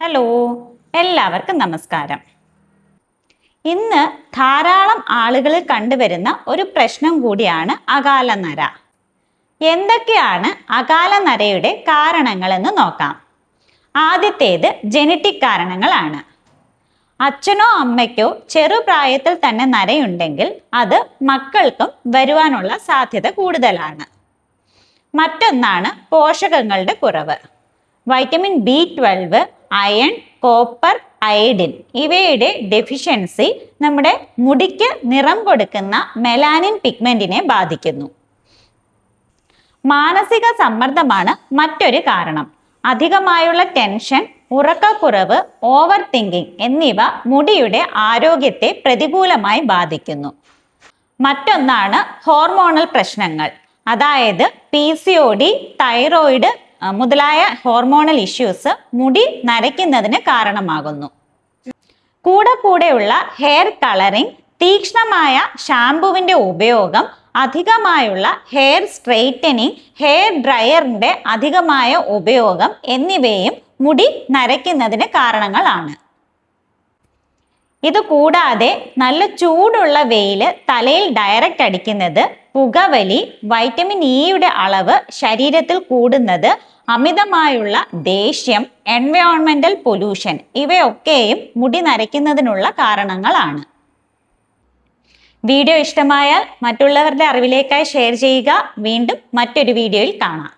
Hello എല്ലാവർക്കും നമസ്കാരം. ഇന്ന് ധാരാളം ആളുകളിൽ കണ്ടുവരുന്ന ഒരു പ്രശ്നം കൂടിയാണ് അകാല നര എന്തൊക്കെയാണ് അകാല നരയുടെ കാരണങ്ങളെന്ന് നോക്കാം. ആദ്യത്തേത് ജനറ്റിക് കാരണങ്ങളാണ്. അച്ഛനോ അമ്മയ്ക്കോ ചെറുപ്രായത്തിൽ തന്നെ നരയുണ്ടെങ്കിൽ അത് മക്കൾക്കും വരുവാനുള്ള സാധ്യത കൂടുതലാണ്. മറ്റൊന്നാണ് പോഷകങ്ങളുടെ കുറവ്. Vitamin B twelve iron copper iodine ഇവയുടെ ഡെഫിഷ്യൻസി നമ്മുടെ മുടിക്ക് നിറം കൊടുക്കുന്ന മെലാനിൻ പിഗ്മെന്റിനെ ബാധിക്കുന്നു. മാനസിക സമ്മർദ്ദമാണ് മറ്റൊരു കാരണം. അധികമായുള്ള ടെൻഷൻ ഉറക്കക്കുറവ് ഓവർ തിങ്കിങ് എന്നിവ മുടിയുടെ ആരോഗ്യത്തെ പ്രതികൂലമായി ബാധിക്കുന്നു. മറ്റൊന്നാണ് ഹോർമോണൽ പ്രശ്നങ്ങൾ. അതായത് P C O D thyroid മുതലായ ഹോർമോണൽ ഇഷ്യൂസ് മുടി നരയ്ക്കുന്നതിന് കാരണമാകുന്നു. കൂടെ കൂടെയുള്ള ഹെയർ കളറിംഗ് തീക്ഷ്ണമായ ഷാംപുവിന്റെ ഉപയോഗം അധികമായുള്ള ഹെയർ സ്ട്രെയിറ്റനിങ് ഹെയർ ഡ്രയറിന്റെ അധികമായ ഉപയോഗം എന്നിവയും മുടി നരയ്ക്കുന്നതിന് കാരണങ്ങളാണ്. ഇത് കൂടാതെ നല്ല ചൂടുള്ള വെയിൽ തലയിൽ ഡയറക്റ്റ് അടിക്കുന്നത് പുകവലി വൈറ്റമിൻ ഇയുടെ അളവ് ശരീരത്തിൽ കൂടുന്നത് അമിതമായുള്ള ദേഷ്യം എൻവയോൺമെന്റൽ പൊല്യൂഷൻ ഇവയൊക്കെയും മുടി നരയ്ക്കുന്നതിനുള്ള കാരണങ്ങളാണ്. വീഡിയോ ഇഷ്ടമായാൽ മറ്റുള്ളവരുടെ അറിവിലേക്കായി ഷെയർ ചെയ്യുക. വീണ്ടും മറ്റൊരു വീഡിയോയിൽ കാണാം.